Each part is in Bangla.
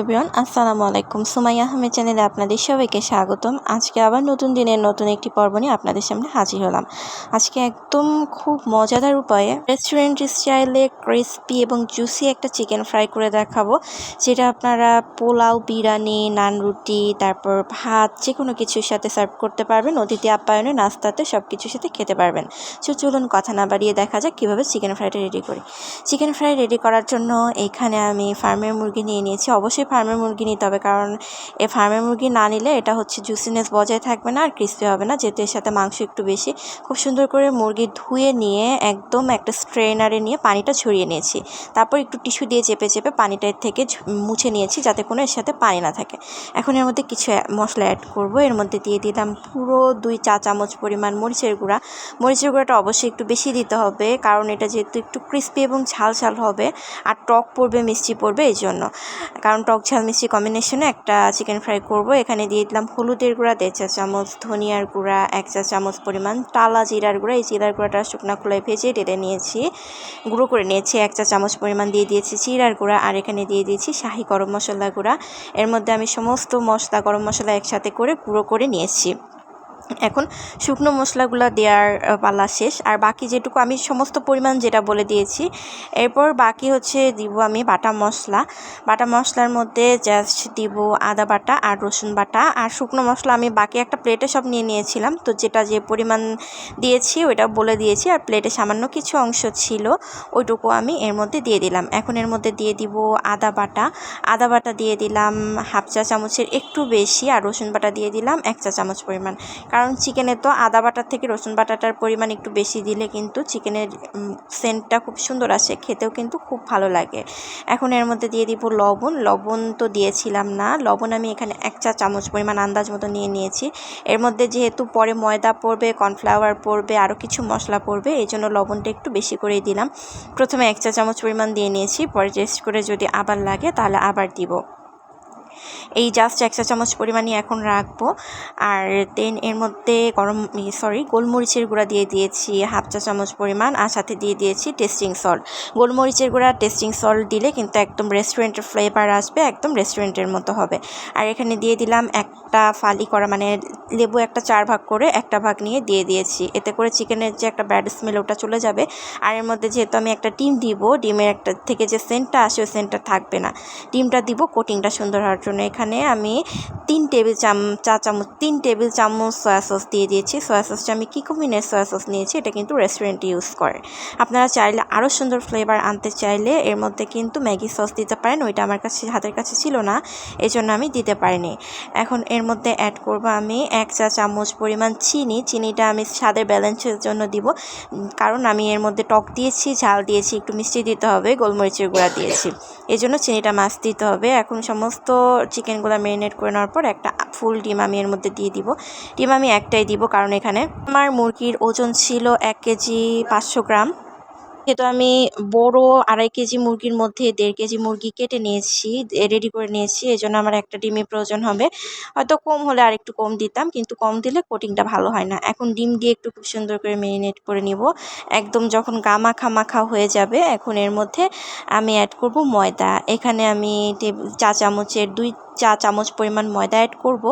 এভরিওয়ান আসসালামু আলাইকুম। সুমাইয়া আহমেদ চ্যানেলে আপনাদের সবাইকে স্বাগতম। আজকে আবার নতুন দিনের নতুন একটি পর্ব নিয়ে আপনাদের সামনে হাজির হলাম। আজকে একদম খুব মজাদার উপায়ে রেস্টুরেন্ট স্টাইলে ক্রিস্পি এবং জুসি একটা চিকেন ফ্রাই করে দেখাবো। যেটা আপনারা পোলাও, বিরিয়ানি, নান রুটি, তারপর ভাত যে কোনো কিছুর সাথে সার্ভ করতে পারবেন। অতিথি আপ্যায়নে, নাস্তাতে সব কিছুর সাথে খেতে পারবেন। সো চলুন কথা না বাড়িয়ে দেখা যাক কীভাবে চিকেন ফ্রাইটা রেডি করি। চিকেন ফ্রাই রেডি করার জন্য এখানে আমি ফার্মের মুরগি নিয়ে নিয়েছি। অবশ্যই ফার্মের মুরগি নিতে হবে, কারণ এ ফার্মের মুরগি না নিলে এটা হচ্ছে জুসিনেস বজায় থাকবে না আর ক্রিস্পি হবে না, যেহেতু এর সাথে মাংস একটু বেশি। খুব সুন্দর করে মুরগি ধুয়ে নিয়ে একদম একটা স্ট্রেনারে নিয়ে পানিটা ছড়িয়ে নিয়েছি। তারপর একটু টিস্যু দিয়ে চেপে চেপে পানিটা থেকে মুছে নিয়েছি যাতে কোনো এর সাথে পানি না থাকে। এখন এর মধ্যে কিছু মশলা অ্যাড করব, এর মধ্যে দিয়ে দিলাম পুরো দুই চা চামচ পরিমাণ মরিচের গুঁড়া। মরিচের গুঁড়াটা অবশ্যই একটু বেশি দিতে হবে, কারণ এটা যেহেতু একটু ক্রিস্পি এবং ঝাল ঝাল হবে, আর টক পড়বে, মিষ্টি পড়বে এই জন্য কারণ টক ঝাল মিষ্টি কম্বিনেশনে একটা চিকেন ফ্রাই করব। এখানে দিয়ে দিলাম হলুদের গুঁড়া, দেড় চা চামচ ধনিয়ার গুঁড়া, এক চা চামচ পরিমাণ টালা জিরার গুঁড়া। এই জিরার গুঁড়াটা শুকনো খোলায় ভেজে টেলে নিয়েছি, গুঁড়ো করে নিয়েছি। এক চা চামচ পরিমাণ দিয়ে দিয়েছি জিরার গুঁড়া আর এখানে দিয়ে দিয়েছি শাহি গরম মশলা গুঁড়া। এর মধ্যে আমি সমস্ত মশলা, গরম মশলা একসাথে করে গুঁড়ো করে নিয়েছি। এখন শুকনো মশলাগুলো দেওয়ার পালা শেষ। আর বাকি যেটুকু আমি সমস্ত পরিমাণ যেটা বলে দিয়েছি, এরপর বাকি হচ্ছে দিব আমি বাটা মশলা। বাটা মশলার মধ্যে জাস্ট দিব আদা বাটা আর রসুন বাটা। আর শুকনো মশলা আমি বাকি একটা প্লেটে সব নিয়ে নিয়েছিলাম। তো যেটা যে পরিমাণ দিয়েছি ওইটা বলে দিয়েছি। আর প্লেটে সামান্য কিছু অংশ ছিল, ওইটুকু আমি এর মধ্যে দিয়ে দিলাম। এখন এর মধ্যে দিয়ে দিব আদা বাটা। আদা বাটা দিয়ে দিলাম হাফ চা চামচের একটু বেশি আর রসুন বাটা দিয়ে দিলাম এক চা চামচ পরিমাণ। কারণ চিকেনে তো আদা বাটার থেকে রসুন বাটাটার পরিমাণ একটু বেশি দিলে কিন্তু চিকেনের সেন্টটা খুব সুন্দর আসে, খেতেও কিন্তু খুব ভালো লাগে। এখন এর মধ্যে দিয়ে দিব লবণ লবণ তো দিয়েছিলাম না, লবণ আমি এখানে এক চা চামচ পরিমাণ আন্দাজ মতো নিয়ে নিয়েছি। এর মধ্যে যেহেতু পরে ময়দা পড়বে, কর্নফ্লাওয়ার পড়বে আরও কিছু মশলা পড়বে, এই জন্য লবণটা একটু বেশি করেই দিলাম। প্রথমে এক চা চামচ পরিমাণ দিয়ে নিয়েছি, পরে টেস্ট করে যদি আবার লাগে তাহলে আবার দিব। এই জাস্ট এক চা চামচ পরিমাণই এখন রাখব। আর দেন এর মধ্যে গরম সরি গোলমরিচের গুঁড়া দিয়ে দিয়েছি হাফ চা চামচ পরিমাণ। আর সাথে দিয়ে দিয়েছি টেস্টিং সল্ট গোলমরিচের গুঁড়া টেস্টিং সল্ট দিলে কিন্তু একদম রেস্টুরেন্টের ফ্লেভার আসবে, একদম রেস্টুরেন্টের মতো হবে। আর এখানে দিয়ে দিলাম একটা ফালি করা মানে লেবু একটা চার ভাগ করে একটা ভাগ নিয়ে দিয়ে দিয়েছি। এতে করে চিকেনের যে একটা ব্যাড স্মেল ওটা চলে যাবে। আর এর মধ্যে যেহেতু আমি একটা ডিম দিব, ডিমের একটা থেকে যে সেন্টটা আসে ওই সেন্টটা থাকবে না। ডিমটা দিব কোটিংটা সুন্দর হওয়ার জন্য এখানে আমি তিন টেবিল চাম, চা চামচ, তিন টেবিল চামচ সয়া সস দিয়ে দিয়েছি। সয়া সসটা আমি কী কমিনের সয়া সস নিয়েছি, এটা কিন্তু রেস্টুরেন্টে ইউজ করে। আপনারা চাইলে আরও সুন্দর ফ্লেভার আনতে চাইলে এর মধ্যে কিন্তু ম্যাগি সস দিতে পারেন, ওইটা আমার কাছে, হাতের কাছে ছিল না এই জন্য আমি দিতে পারিনি। এখন এর মধ্যে অ্যাড করব আমি এক চা চামচ পরিমাণ চিনি। চিনিটা আমি স্বাদের ব্যালেন্সের জন্য দিব, কারণ আমি এর মধ্যে টক দিয়েছি, ঝাল দিয়েছি, একটু মিষ্টি দিতে হবে, গোলমরিচের গুঁড়া দিয়েছি। এই জন্য চিনিটা মাছ দিতে হবে। এখন সমস্ত চিকেনগুলো ম্যারিনেট করে নেওয়ার পর একটা ফুল ডিম আমি এর মধ্যে দিয়ে দিব। ডিম আমি একটাই দিব কারণ এখানে আমার মুরগির ওজন ছিল এক কেজি পাঁচশো গ্রাম। যেহেতু আমি বড় আড়াই কেজি মুরগির মধ্যে দেড় কেজি মুরগি কেটে নিয়েছি রেডি করে নিয়েছি এই জন্য আমার একটা ডিমের প্রয়োজন হবে। হয়তো কম হলে আর একটু কম দিতাম, কিন্তু কম দিলে কোটিংটা ভালো হয় না। এখন ডিম দিয়ে একটু খুব সুন্দর করে মেরিনেট করে নিব। একদম যখন গামাখা মাখা হয়ে যাবে, এখন এর মধ্যে আমি অ্যাড করব ময়দা। এখানে আমি চা চামচের দুই চা চামচ পরিমাণ ময়দা অ্যাড করব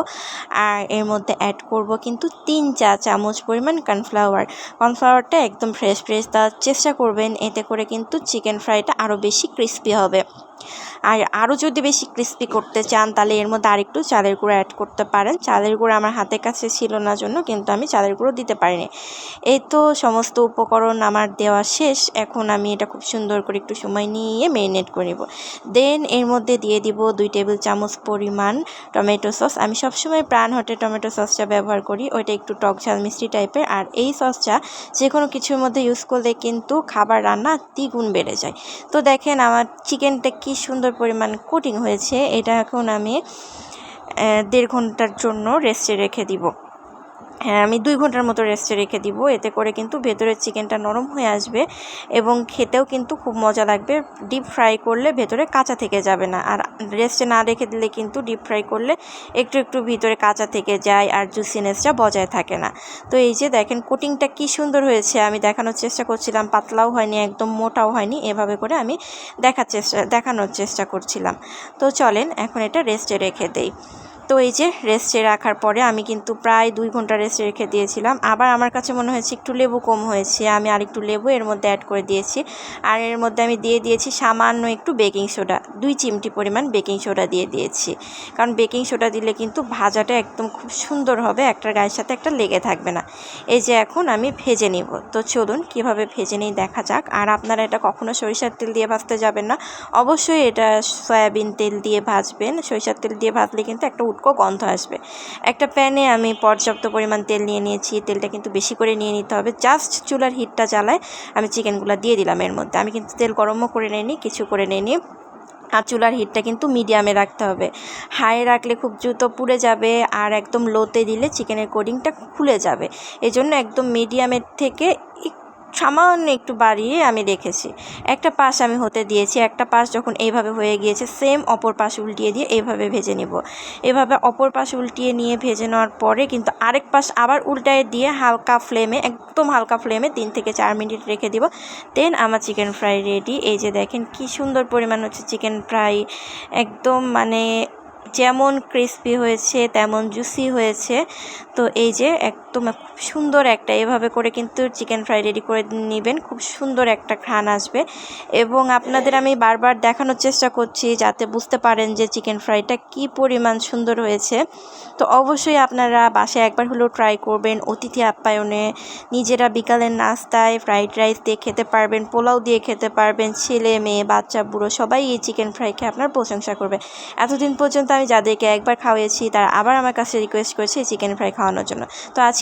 আর এর মধ্যে অ্যাড করব কিন্তু তিন চা চামচ পরিমাণ কর্নফ্লাওয়ার কর্নফ্লাওয়ারটা একদম ফ্রেশ ফ্রেশ দেওয়ার চেষ্টা করবেন, এতে করে কিন্তু চিকেন ফ্রাইটা আরও বেশি ক্রিসপি হবে। আর আরও যদি বেশি ক্রিস্পি করতে চান, তাহলে এর মধ্যে আরেকটু চালের গুঁড়ো অ্যাড করতে পারেন। চালের গুঁড়ো আমার হাতের কাছে ছিল না জন্য কিন্তু আমি চালের গুঁড়ো দিতে পারিনি। এই তো সমস্ত উপকরণ আমার দেওয়া শেষ। এখন আমি এটা খুব সুন্দর করে একটু সময় নিয়ে মেরিনেট করে নেব। দেন এর মধ্যে দিয়ে দিব দুই টেবিল চামচ পরিমাণ টমেটো সস। আমি সবসময় প্রাণ হটে টমেটো সসটা ব্যবহার করি। ওইটা একটু টক ঝাল মিষ্টি টাইপের আর এই সসটা যে কোনো কিছুর মধ্যে ইউজ করলে কিন্তু খাবার রান্না দ্বিগুণ বেড়ে যায়। তো দেখেন আমার চিকেনটা কি সুন্দর পরিমাণ কোটিং হয়েছে এটা এখন আমি দেড় ঘণ্টার জন্য রেস্টে রেখে দিব। হ্যাঁ আমি দুই ঘণ্টার মতো রেস্টে রেখে দিব। এতে করে কিন্তু ভেতরের চিকেনটা নরম হয়ে আসবে এবং খেতেও কিন্তু খুব মজা লাগবে। ডিপ ফ্রাই করলে ভেতরে কাঁচা থেকে যাবে না। আর রেস্টে না রেখে দিলে কিন্তু ডিপ ফ্রাই করলে একটু একটু ভিতরে কাঁচা থেকে যায় আর জুসিনেসটা বজায় থাকে না। তো এই যে দেখেন কোটিংটা কি সুন্দর হয়েছে। আমি দেখানোর চেষ্টা করছিলাম, পাতলাও হয়নি, একদম মোটাও হয়নি। এভাবে করে আমি দেখার চেষ্টা, দেখানোর চেষ্টা করছিলাম। তো চলেন, এখন এটা রেস্টে রেখে দেই। তো এই যে রেস্টে রাখার পরে আমি কিন্তু প্রায় দুই ঘণ্টা রেস্টে রেখে দিয়েছিলাম। আবার আমার কাছে মনে হয়েছে একটু লেবু কম হয়েছে, আমি আরেকটু লেবু এর মধ্যে অ্যাড করে দিয়েছি। আর এর মধ্যে আমি দিয়ে দিয়েছি সামান্য একটু বেকিং সোডা দুই চিমটি পরিমাণ বেকিং সোডা দিয়ে দিয়েছি। কারণ বেকিং সোডা দিলে কিন্তু ভাজাটা একদম খুব সুন্দর হবে, একটার গায়ের সাথে একটা লেগে থাকবে না। এই যে এখন আমি ভেজে নিব। তো চলুন কীভাবে ভেজে নিই দেখা যাক। আর আপনারা এটা কখনো সরিষার তেল দিয়ে ভাজতে যাবেন না। অবশ্যই এটা সয়াবিন তেল দিয়ে ভাজবেন। সরিষার তেল দিয়ে ভাজলে কিন্তু একটা উটকো গন্ধ আসবে। একটা প্যানে আমি পর্যাপ্ত পরিমাণ তেল নিয়ে নিয়েছি। তেলটা কিন্তু বেশি করে নিয়ে নিতে হবে। জাস্ট চুলার হিটটা জ্বালায় আমি চিকেনগুলো দিয়ে দিলাম এর মধ্যে। আমি কিন্তু তেল গরমও করে নিইনি, কিছু করে নিইনি। আর চুলার হিটটা কিন্তু মিডিয়ামে রাখতে হবে। হাই রাখলে খুব দ্রুত পুড়ে যাবে আর একদম লোতে দিলে চিকেনের কোডিংটা খুলে যাবে। এই জন্য একদম মিডিয়ামের থেকে সামান্য একটু বাড়িয়ে আমি রেখেছি। একটা পাশ আমি হতে দিয়েছি, একটা পাশ যখন এইভাবে হয়ে গিয়েছে সেম অপর পাশ উল্টিয়ে দিয়ে এইভাবে ভেজে নেব। এভাবে অপর পাশ উল্টিয়ে নিয়ে ভেজে নেওয়ার পরে কিন্তু আরেক পাশ আবার উল্টায় দিয়ে হালকা ফ্লেমে একদম হালকা ফ্লেমে তিন থেকে চার মিনিট রেখে দিব। দেন আমার চিকেন ফ্রাই রেডি এই যে দেখেন কি সুন্দর পরিমাণ হচ্ছে চিকেন ফ্রাই একদম মানে যেমন ক্রিস্পি হয়েছে, তেমন জুসি হয়েছে। তো এই যে একদম খুব সুন্দর একটা, এভাবে করে কিন্তু চিকেন ফ্রাই রেডি করে নেবেন। খুব সুন্দর একটা ঘ্রাণ আসবে। এবং আপনাদের আমি বারবার দেখানোর চেষ্টা করছি যাতে বুঝতে পারেন যে চিকেন ফ্রাইটা কি পরিমাণ সুন্দর হয়েছে। তো অবশ্যই আপনারা বাসায় একবার হলেও ট্রাই করবেন। অতিথি আপ্যায়নে নিজেরা বিকালের নাস্তায় ফ্রাইড রাইস দিয়ে খেতে পারবেন, পোলাও দিয়ে খেতে পারবেন, ছেলে, মেয়ে, বাচ্চা, বুড়ো, সবাই এই চিকেন ফ্রাই খেয়ে আপনার প্রশংসা করবে। এতদিন পর্যন্ত আমি যাদেরকে একবার খাওয়াইছি তারা আবার আমার কাছে রিকোয়েস্ট করেছে চিকেন ফ্রাই খাওয়ানোর জন্য। তো